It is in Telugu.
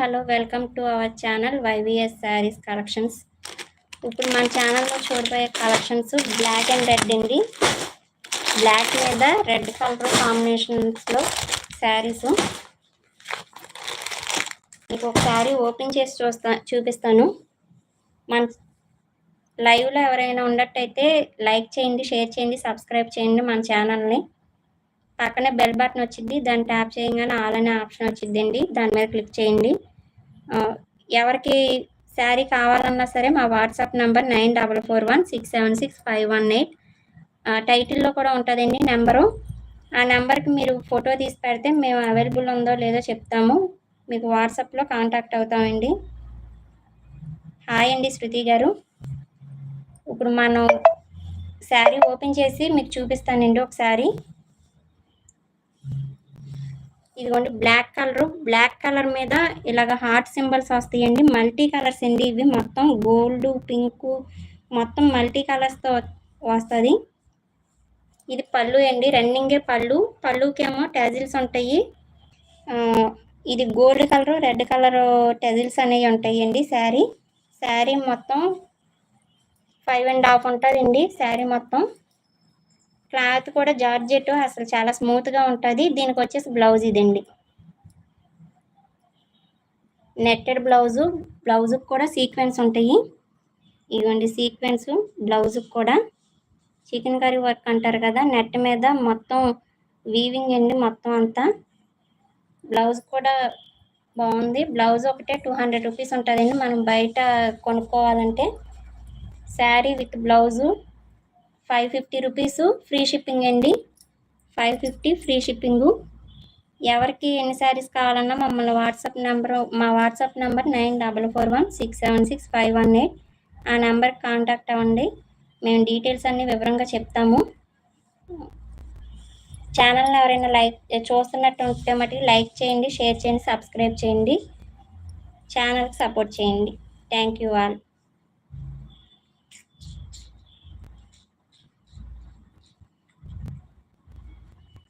Hello welcome to our channel YVS saris collections. ఇప్పుడు మన ఛానల్లో చూడబోయే కలెక్షన్స్ బ్లాక్ అండ్ రెడ్ అండి. బ్లాక్ మీద రెడ్ కలర్ కాంబినేషన్స్లో శారీస్. మీకు ఒక శారీ ఓపెన్ చేసి చూస్తా చూపిస్తాను. మన లైవ్లో ఎవరైనా ఉన్నట్టయితే లైక్ చేయండి షేర్ చేయండి సబ్స్క్రైబ్ చేయండి మన ఛానల్ని. పక్కనే బెల్ బటన్ వచ్చింది దాన్ని ట్యాప్ చేయగానే ఆల్ అనే ఆప్షన్ వచ్చిందండి. దాని మీద క్లిక్ చేయండి. ఎవరికి శారీ కావాలన్నా సరే మా WhatsApp number nine double four one six seven six five one eight. టైటిల్లో కూడా ఉంటుందండి నెంబరు. ఆ నెంబర్కి మీరు ఫోటో తీసి పెడితే మేము అవైలబుల్ ఉందో లేదో చెప్తాము. మీకు వాట్సాప్లో కాంటాక్ట్ అవుతామండి. హాయ్ అండి శృతి గారు. ఇప్పుడు మనం శారీ ఓపెన్ చేసి మీకు చూపిస్తానండి ఒకసారి. ఇదిగోండి బ్లాక్ కలరు బ్లాక్ కలర్ మీద ఇలాగ హార్ట్ సింబల్స్ వస్తాయండి. మల్టీ కలర్స్ అండి ఇవి. మొత్తం గోల్డ్ పింక్ మొత్తం మల్టీ కలర్స్తో వస్తుంది. ఇది పళ్ళు అండి. రన్నింగే పళ్ళు. పళ్ళుకేమో టెజిల్స్ ఉంటాయి. ఇది gold colour red colour tassels అనేవి ఉంటాయండి శారీ. శారీ మొత్తం ఫైవ్ అండ్ హాఫ్ ఉంటుందండి. శారీ మొత్తం. క్లాత్ కూడా జార్జెట్ అసలు చాలా స్మూత్గా ఉంటుంది. దీనికి వచ్చేసి బ్లౌజ్ ఇదండి. నెట్టెడ్ బ్లౌజు బ్లౌజుకి కూడా సీక్వెన్స్ ఉంటాయి. ఇదిగోండి సీక్వెన్స్ బ్లౌజుకి కూడా. చికెన్ కర్రీ వర్క్ అంటారు కదా నెట్ మీద మొత్తం వీవింగ్ అండి మొత్తం అంతా. బ్లౌజ్ కూడా బాగుంది. బ్లౌజ్ ఒకటే టూ హండ్రెడ్ రూపీస్ ఉంటుందండి. మనం బయట కొనుక్కోవాలంటే sari with blouse five fifty rupees free shipping అండి. Five fifty free shipping. ఎవరికి ఎన్ని శారీస్ కావాలన్నా మమ్మల్ని వాట్సాప్ నెంబర్ మా WhatsApp number nine double four one six seven six five one eight ఆ నెంబర్కి కాంటాక్ట్ అవ్వండి. మేము డీటెయిల్స్ అన్నీ వివరంగా చెప్తాము. ఛానల్ని ఎవరైనా లైక్ చూస్తున్నట్టు ఉంటే మటుకు లైక్ చేయండి షేర్ చేయండి సబ్స్క్రైబ్ చేయండి. ఛానల్కి సపోర్ట్ చేయండి. Thank you all.